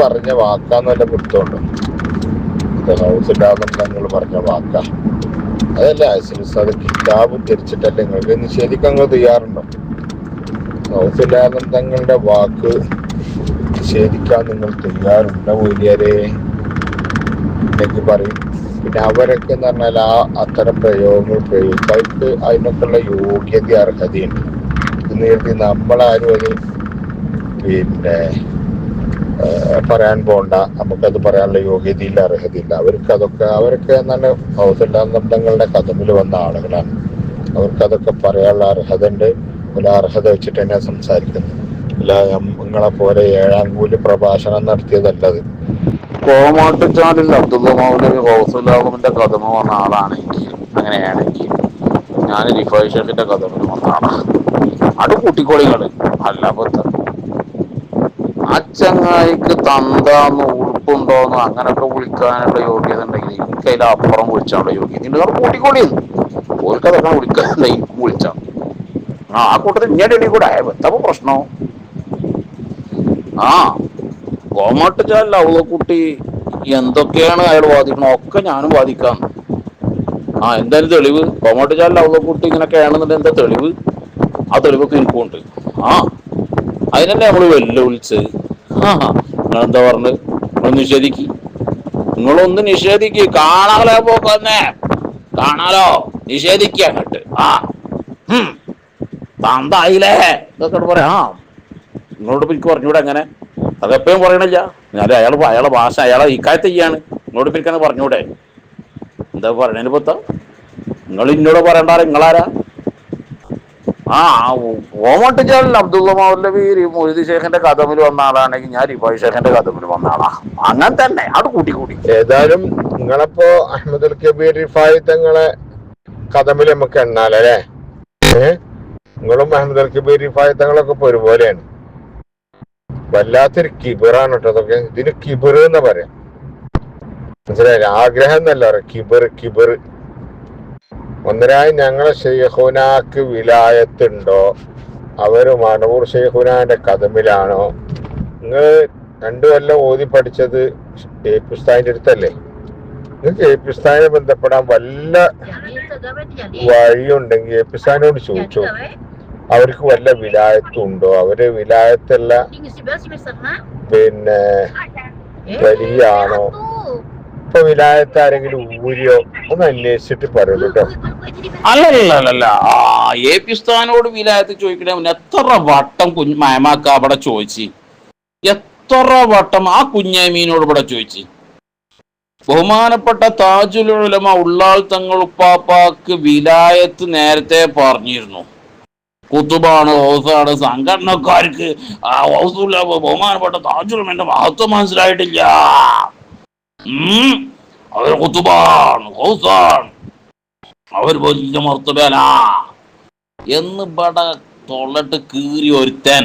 പറഞ്ഞ വാക്കാന്ന് വാക്കാന്നല്ല പിടുത്തോണ്ട് ഹൗസ് ഉണ്ടാകുന്ന നിങ്ങൾ പറഞ്ഞ വാക്കാ. അതല്ല അത് കിതാബ് തിരിച്ചിട്ടല്ല നിങ്ങൾക്ക് നിഷേധിക്കാൻ നിങ്ങൾ തയ്യാറുണ്ടോ? ഹൗസ് തങ്ങളുടെ വാക്ക് നിഷേധിക്കാൻ നിങ്ങൾ തയ്യാറുണ്ടോ മൂല്യരെ എന്നൊക്കെ പറയും. പിന്നെ അവരൊക്കെ എന്ന് പറഞ്ഞാൽ ആ അത്തരം പ്രയോഗങ്ങൾ പ്രയോഗിക്കായിട്ട് അതിനൊക്കെയുള്ള യോഗ്യത അർഹതയുണ്ട് എന്ന് നമ്മളാരും അത് പിന്നെ പറയാൻ പോണ്ട. നമുക്കത് പറയാനുള്ള യോഗ്യതയില്ല അർഹതയില്ല. അവർക്ക് അതൊക്കെ അവരൊക്കെ നല്ല ഹൗസല്ലാന്തങ്ങളുടെ കഥമിൽ വന്ന ആളുകളാണ്. അവർക്ക് അതൊക്കെ പറയാനുള്ള അർഹത ഉണ്ട് ഒരു അർഹത വെച്ചിട്ട് തന്നെ സംസാരിക്കുന്നത്. അല്ല നിങ്ങളെ പോലെ ഏഴാം കൂലി പ്രഭാഷണം നടത്തിയതല്ലത്. കോമാട്ടുചാലിൽ അബ്ദുള്ള മൗലവി ഹൗസുലാമിന്റെ കഥമ വന്ന ആളാണെങ്കിൽ അങ്ങനെയാണെങ്കിൽ ഞാൻ റിഫൈ ഷെഫിന്റെ കഥമിൽ വന്ന ആളാണ് അത് കുട്ടിക്കോളികൾ. അല്ല പത്ത് ആ ചങ്ങായിക്ക് തന്താന്ന് ഉടുപ്പുണ്ടോന്ന് അങ്ങനൊക്കെ വിളിക്കാനുള്ള യോഗ്യത ഉണ്ടെങ്കിൽ എനിക്ക് അതിൽ അപ്പുറം വിളിച്ചാനുള്ള യോഗ്യത ഉണ്ട്. നമ്മൾ കൂട്ടിക്കോളിയെന്ന് ഓർക്ക് അതൊക്കെ വിളിക്കാൻ എനിക്ക് വിളിച്ചാൽ ആ ആ കൂട്ടത്തിൽ ഇങ്ങനെ ഇടയിൽ കൂടെ എത്തപ്പോ പ്രശ്നം? ആ കോമാട്ടുചാലിൽ അവളക്കുട്ടി എന്തൊക്കെയാണ് അയാൾ വാദിക്കണം ഒക്കെ ഞാനും വാദിക്കാം ആ എന്തായാലും തെളിവ്. കോമാട്ടുചാലിൽ അവളക്കുട്ടി ഇങ്ങനെ കേണുന്നുണ്ട് എന്താ തെളിവ്? ആ തെളിവൊക്കെ എനിക്കുണ്ട് ആ അതിനല്ലേ നമ്മൾ വെല്ലുവിളിച്ച് ആ. നിങ്ങളെന്താ പറഞ്ഞത് നിങ്ങൾ നിഷേധിക്ക്. നിങ്ങളൊന്ന് നിഷേധിക്ക്. കാണാലോ പോക്കന്നെ. കാണാലോ. നിഷേധിക്കുക അങ്ങോട്ട്. ആ. താന്തായില്ലേ? ഇതൊക്കെ പറയാം. ആ. നിങ്ങളോട് എനിക്ക് പറഞ്ഞൂടെ അങ്ങനെ. അതെപ്പോഴും പറയണില്ല. ഞാൻ അയാൾ അയാളെ ഭാഷ അയാളെ ഇക്കാര്യത്തെ ചെയ്യാണ്. നിങ്ങളോട് പിരിക്കാന്ന് പറഞ്ഞൂടെ. എന്താ പറയണതിന് പൊത്ത? നിങ്ങൾ ഇന്നോട് പറയണ്ടാ നിങ്ങളാരാ? ആ ഓമട്ട് ചാലിൽ അബ്ദുള്ള മൗലവി മൊയ്തി ഷേഖിന്റെ കഥമിൽ വന്ന ആളാണെങ്കിൽ ഞാൻ റിഫായ് ഷേഖിന്റെ കഥമിൽ വന്ന ആളാ. അങ്ങനെ തന്നെ അവിടെ കൂട്ടി കൂടി ഏതായാലും നിങ്ങളിപ്പോ അഹമ്മദുൽ കബീർ റിഫായി തങ്ങളെ കഥമിൽ നമുക്ക് എണ്ണാലേ ഏഹ് നിങ്ങളും അഹമ്മദുൽ കബീർ റിഫായി തങ്ങളൊക്കെ ഇപ്പൊ ഒരുപോലെയാണ്. വല്ലാത്തൊരു കിബിറാണ് കേട്ടോ അതൊക്കെ. ഇതിന് കിബിർ എന്ന് പറയാം? മനസ്സിലായില്ല? ആഗ്രഹം എന്നല്ല പറയാം. കിബിർ കിബിർ ഒന്നരായി ഞങ്ങളെ ഷെയ്ഖുനാക്ക് വിലായത്തുണ്ടോ? അവർ മണവൂർ ഷെയ്ഖുനാന്റെ കഥമിലാണോ? നിങ്ങൾ രണ്ടു കൊല്ലം ഓതി പഠിച്ചത് എ പി ഉസ്താദിന്റെ അടുത്തല്ലേ? നിങ്ങൾക്ക് എ പി ഉസ്താദിനെ ബന്ധപ്പെടാൻ വല്ല വഴിയുണ്ടെങ്കിൽ എ പി ഉസ്താദിനോട് ചോദിച്ചു. അവർക്ക് വല്ല വിലായത്തും ഉണ്ടോ? അവർ വിലായത്തല്ല പിന്നെ വലിയാണോ ഇപ്പൊ വിലായത്ത് ആരെങ്കിലും ഊരിയോ? ഒന്ന് അന്വേഷിച്ചിട്ട് കേട്ടോ. അല്ലല്ലല്ല എ പി സ്ഥാനോട് വിലായത്ത് ചോദിക്കണേ എത്ര വട്ടം കുഞ്ഞ് മയമാക്ക അവിടെ ചോദിച്ചു? എത്ര വട്ടം ആ കുഞ്ഞാമീനോട് ഇവിടെ ചോദിച്ചു? ബഹുമാനപ്പെട്ട താജുൽ ഉലമ ഉള്ളാൾ തങ്ങൾ ഉപ്പാപ്പാക്ക് വിലായത്ത് നേരത്തെ പറഞ്ഞിരുന്നു. കുത്തുബാണ് ഹൗസാണ് സംഘടനക്കാർക്ക് ബഹുമാനപ്പെട്ട താജുലമന്റെ മഹത്വം മനസ്സിലായിട്ടില്ല. അവർ അവർ വലിയ മർത്തബേല. എന്ന് പട തൊള്ളട്ട് കീറി ഒരുത്തൻ.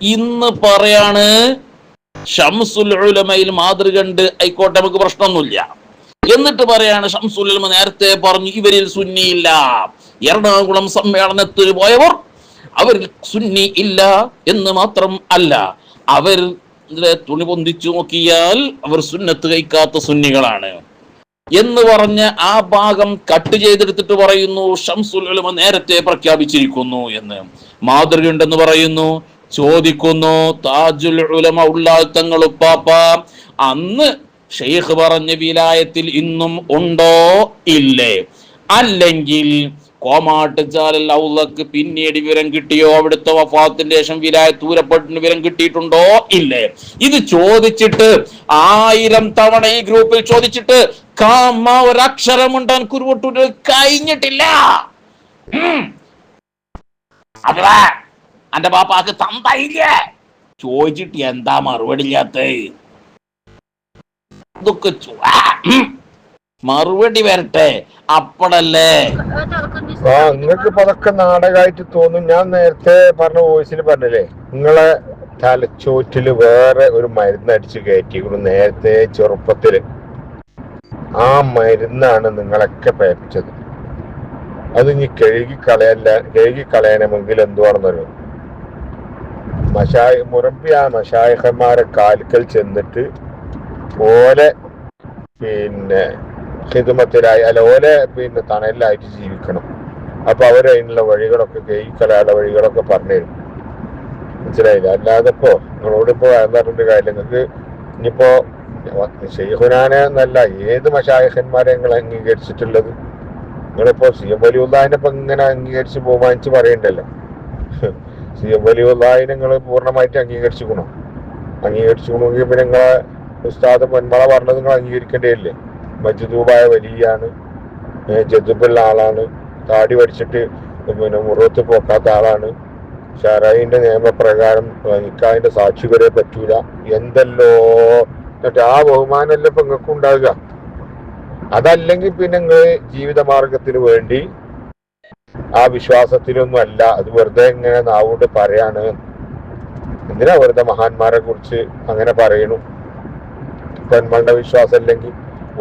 ഇന്ന് പറയാണ് ഷംസുൽ ഉലമയിൽ മാതൃകണ്ട് ആയിക്കോട്ടെ നമുക്ക് പ്രശ്നമൊന്നുമില്ല. എന്നിട്ട് പറയാണ് ഷംസുൽ നേരത്തെ പറഞ്ഞു ഇവരിൽ സുന്നിയില്ല എറണാകുളം സമ്മേളനത്തിൽ പോയവർ അവരിൽ സുന്നി ഇല്ല എന്ന് മാത്രം അല്ല. അവർ ഇതിലെ തുണി പൊന്തിച്ചു നോക്കിയാൽ അവർ സുന്നത്ത് കഴിക്കാത്ത സുന്നികളാണ്. എന്ന് പറഞ്ഞ് ആ ഭാഗം കട്ട് ചെയ്തെടുത്തിട്ട് പറയുന്നു ഷംസുൽ ഉലമ നേരത്തെ പ്രഖ്യാപിച്ചിരിക്കുന്നു എന്ന്. മാതൃകയുണ്ടെന്ന് പറയുന്നു ചോദിക്കുന്നു താജുൽ ഉലമ ഉള്ളാത്തങ്ങൾ ഉപ്പാപ്പ അന്ന് ഷെയ്ഖ് പറഞ്ഞ വിലായത്തിൽ ഇന്നും ഉണ്ടോ? ഇല്ലേ. അല്ലെങ്കിൽ കോമാട്ടുചാലിൽ ഔലക്ക് പിന്നീട് വിവരം കിട്ടിയോ? അവിടുത്തെ വഫാത്തിന് ശേഷം വിലായ ദൂരപ്പെട്ടിന് വിവരം കിട്ടിയിട്ടുണ്ടോ? ഇല്ലേ. ഇത് ചോദിച്ചിട്ട് ആയിരം തവണ ഈ ഗ്രൂപ്പിൽ ചോദിച്ചിട്ട് കാമ ഒരക്ഷരമുണ്ടാൻ കുരുവട്ടൂര് കഴിഞ്ഞിട്ടില്ല. അഥവാ അന്റെ പാപ്പാക്ക് തന്തയില്ലേ? ചോദിച്ചിട്ട് എന്താ മറുപടി ഇല്ലാത്ത. മറുപടി വരട്ടെ. അപ്പടല്ലേ ആ നിങ്ങൾക്ക് ഇപ്പൊ അതൊക്കെ നാടകമായിട്ട് തോന്നും. ഞാൻ നേരത്തെ പറഞ്ഞ വോയിസിൽ പറഞ്ഞില്ലേ നിങ്ങളെ തലച്ചോറ്റിൽ വേറെ ഒരു മരുന്ന് അടിച്ച് കയറ്റിക്കുന്നു നേരത്തെ ചെറുപ്പത്തിൽ. ആ മരുന്നാണ് നിങ്ങളൊക്കെ പേപ്പിച്ചത്. അത് ഇനി കഴുകി കളയല്ല കഴുകി കളയണമെങ്കിൽ എന്തുവാണെന്നറിയോ? മഷായ മുറമ്പി ആ മഷായഹന്മാരെ കാൽക്കൽ ചെന്നിട്ട് ഓലെ പിന്നെ ഹിതുമത്തിലായി അല്ല ഓലെ പിന്നെ തണലിലായിട്ട് ജീവിക്കണം. അപ്പൊ അവരതിനുള്ള വഴികളൊക്കെ കൈക്കലാടെ വഴികളൊക്കെ പറഞ്ഞുതരും മനസ്സിലായില്ല? അല്ലാതെ ഇപ്പോ നിങ്ങളോട് ഇപ്പോ പറഞ്ഞിട്ട് കാര്യം നിങ്ങൾക്ക് ഇനിയിപ്പോ ഷെയ്ഖുനാനെ എന്നല്ല ഏത് മഷായഹന്മാരെ നിങ്ങൾ അംഗീകരിച്ചിട്ടുള്ളത്? നിങ്ങളിപ്പോ സി എം വലിയുള്ളതിനെ ഇങ്ങനെ അംഗീകരിച്ച് ബഹുമാനിച്ച് പറയണ്ടല്ലോ. സി എം വലിയുള്ളതിനെ നിങ്ങൾ പൂർണമായിട്ട് അംഗീകരിച്ചുക്കണോ അംഗീകരിച്ചുക്കണമെങ്കിൽ പിന്നെ നിങ്ങളെ ഉസ്താദ് പൊന്മള പറഞ്ഞത് നിങ്ങൾ അംഗീകരിക്കേണ്ടതല്ലേ? മജ്ദൂബായ വലിയാണ് ജദുബുള്ള ആളാണ് താടി പഠിച്ചിട്ട് പിന്നെ മുറത്ത് പോക്കാത്ത ആളാണ്. ഷറായിന്റെ നിയമപ്രകാരം നിക്കാഹിന്റെ സാക്ഷി വരെ പറ്റൂല. എന്തല്ലോ? എന്നിട്ട് ആ ബഹുമാനമല്ലേ ഇപ്പൊ നിങ്ങൾക്ക് ഉണ്ടാവുക? അതല്ലെങ്കിൽ പിന്നെ നിങ്ങൾ ജീവിതമാർഗത്തിന് വേണ്ടി ആ വിശ്വാസത്തിലൊന്നും അല്ല. അത് വെറുതെ ഇങ്ങനെ നാവുകൊണ്ട് പറയാണ്. എന്തിനാ വെറുതെ മഹാന്മാരെ കുറിച്ച് അങ്ങനെ പറയണു? പെൺമണ്ട വിശ്വാസം അല്ലെങ്കിൽ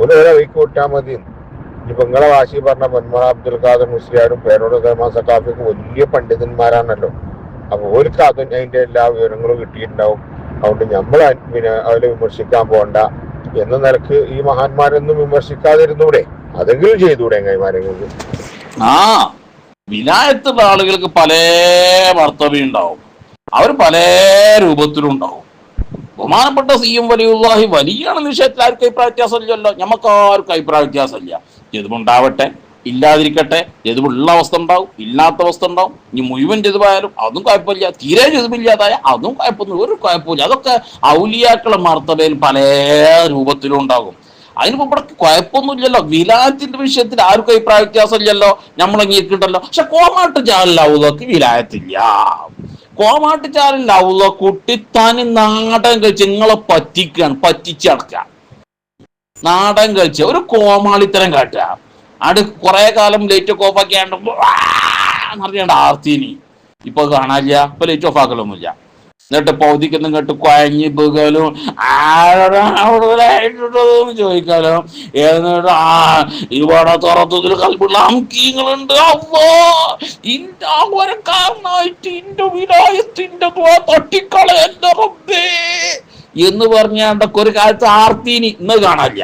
ഒരു വഴിക്ക് വിട്ടാൽ മതി. ഇനിയിപ്പോ നിങ്ങളെ വാശി പറഞ്ഞ പൊന്മള അബ്ദുൽ ഖാദർ മുസ്ലിയാരും പേരോട് സൽമാൻ സക്കാഫിക്കും വലിയ പണ്ഡിതന്മാരാണല്ലോ. അപ്പൊ ഓർക്ക് അതും അതിന്റെ എല്ലാ വിവരങ്ങളും കിട്ടിയിട്ടുണ്ടാവും. അതുകൊണ്ട് നമ്മൾ പിന്നെ അവരെ വിമർശിക്കാൻ പോകണ്ട എന്ന നിലയ്ക്ക് ഈ മഹാന്മാരൊന്നും വിമർശിക്കാതിരുന്നൂടെ. അതെങ്കിലും ചെയ്തൂടെ കൈമാരെങ്കിലും ആ വിലായത്തുള്ള ആളുകൾക്ക് പല വർത്തവ്യം ഉണ്ടാവും. അവർ പല രൂപത്തിലും ഉണ്ടാവും ബഹുമാനപ്പെട്ട സി എം വലിയുള്ളാഹി വലിയാണെന്ന വിഷയത്തിൽ ആർക്കും അഭിപ്രായ വ്യത്യാസമില്ലല്ലോ. ഞമ്മക്കാർക്കും അഭിപ്രായ വ്യത്യാസമില്ല. ജതുമുണ്ടാവട്ടെ. ഇല്ലാതിരിക്കട്ടെ. ജതുവുള്ള അവസ്ഥ ഉണ്ടാവും. ഇല്ലാത്ത അവസ്ഥ ഉണ്ടാവും. ഇനി മുഴുവൻ ജതുവായാലും അതും കുഴപ്പമില്ല. തീരെ ജതുവില്ലാതായ അതും കുഴപ്പമൊന്നും ഒരു കുഴപ്പമില്ല അതൊക്കെ ഔലിയാക്കളെ മർത്തബയിൽ പല രൂപത്തിലും ഉണ്ടാകും. അതിനിപ്പോ ഇവിടെ കുഴപ്പമൊന്നുമില്ലല്ലോ വിലായത്തിന്റെ വിഷയത്തിൽ ആർക്കും അഭിപ്രായ വ്യത്യാസമില്ലല്ലോ നമ്മൾ അംഗീകരിക്കണ്ടല്ലോ. പക്ഷെ കോമാട്ട് ചാലിലാവുന്നതൊക്കെ വിലായത്തില്ല. കോമാട്ട് ചാലിലാവുക കുട്ടിത്താനി നാടൻ കഴിച്ച് നിങ്ങളെ പറ്റിക്കാണ് പറ്റിച്ചടക്കുക നാടൻ കഴിച്ച ഒരു കോമാളിത്തരം കാട്ടുക. അവിടെ കുറെ കാലം ലൈറ്റ് ഒക്കെ ഓഫ് ആക്കി അറിയാണ്ട് ആർത്തിനി. ഇപ്പൊ കാണാനില്ല. ഇപ്പൊ ലൈറ്റ് ഓഫ് ആക്കലൊന്നുമില്ല. എന്നിട്ട് പൗതിക്കൊന്നും കേട്ട് കുഴഞ്ഞ് പോകാലും ചോദിക്കാലോ. എന്നിട്ട് ആ ഇവിടെ തുറത്തതിൽ കൽപ്പുള്ള അംക്കീങ്ങളുണ്ട് അവോ ഇന്റെ ഒരു കാരണമായിട്ട് ഇന്റെ വിലായത്തിന്റെ തട്ടിക്കള എന്റെ പറഞ്ഞാൽ എന്തൊക്കെ ഒരു കാലത്ത് ആർത്തീനി ഇന്ന് കാണാനില്ല.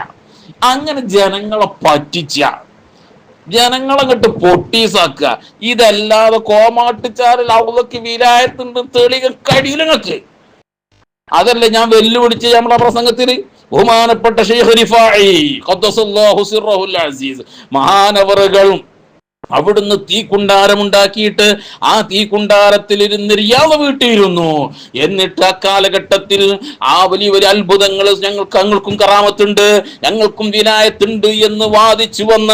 അങ്ങനെ ജനങ്ങളെ പറ്റിച്ച. ജനങ്ങളെ ജനങ്ങളങ്ങട്ട് പൊട്ടീസാക്കുക. ഇതല്ലാതെ കോമാട്ടിച്ചാറിൽ അവതൊക്കെ വിലായത്തുണ്ട് തെളിക കഴിയിലങ്ങൾക്ക് അതല്ലേ ഞാൻ വെല്ലുവിളിച്ച് നമ്മളെ പ്രസംഗത്തിന്? ബഹുമാനപ്പെട്ട ഷെയ്ഖ് അസീസ് മഹാനവറുകൾ അവിടുന്ന് തീക്കുണ്ടാരമുണ്ടാക്കിയിട്ട് ആ തീക്കുണ്ടാരത്തിലിരുന്ന് റിയാദ് വീട്ടിയിരുന്നു. എന്നിട്ട് ആ കാലഘട്ടത്തിൽ ആ വലിയ വലിയ അത്ഭുതങ്ങൾ ഞങ്ങൾക്ക് ഞങ്ങൾക്കും കറാമത്തുണ്ട് ഞങ്ങൾക്കും വിനായത്തുണ്ട് എന്ന് വാദിച്ചു വന്ന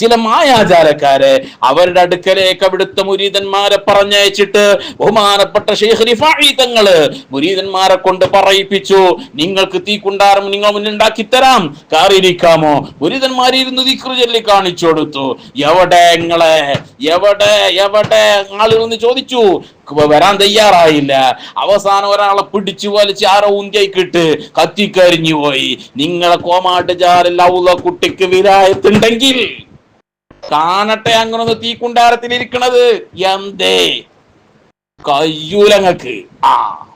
ചില മായാചാരക്കാരെ അവരുടെ അടുക്കലേക്ക് അവിടുത്തെ മുരീതന്മാരെ പറഞ്ഞയച്ചിട്ട് ബഹുമാനപ്പെട്ട ഷെയ്ഖ് റിഫായി തങ്ങൾ മുരീതന്മാരെ കൊണ്ട് പറയിപ്പിച്ചു നിങ്ങൾക്ക് തീക്കുണ്ടാരം നിങ്ങൾ മുന്നുണ്ടാക്കി തരാം കാറിയിരിക്കാമോ മുരീതന്മാരിരുന്ന് ദിക്റ് ചൊല്ലി കാണിച്ചു കൊടുത്തു. എവിടെ നിങ്ങളെ എവിടെ എവിടെ? ആളുകൾ ചോദിച്ചു. വരാൻ തയ്യാറായില്ല. അവസാനം ഒരാളെ പിടിച്ചു വലിച്ച് ആരോ ഉന്തിയായിക്കിട്ട് കത്തിക്കരിഞ്ഞു പോയി. നിങ്ങളെ കോമാട്ട് ജാറിൽ ഔള കുട്ടിക്ക് വിരായത്തുണ്ടെങ്കിൽ കാണട്ടെ അങ്ങനെ ഒന്ന് തീക്കുണ്ടാരത്തിൽ ഇരിക്കണത് എന്തേ? കയ്യൂലങ്ങക്ക്. ആ.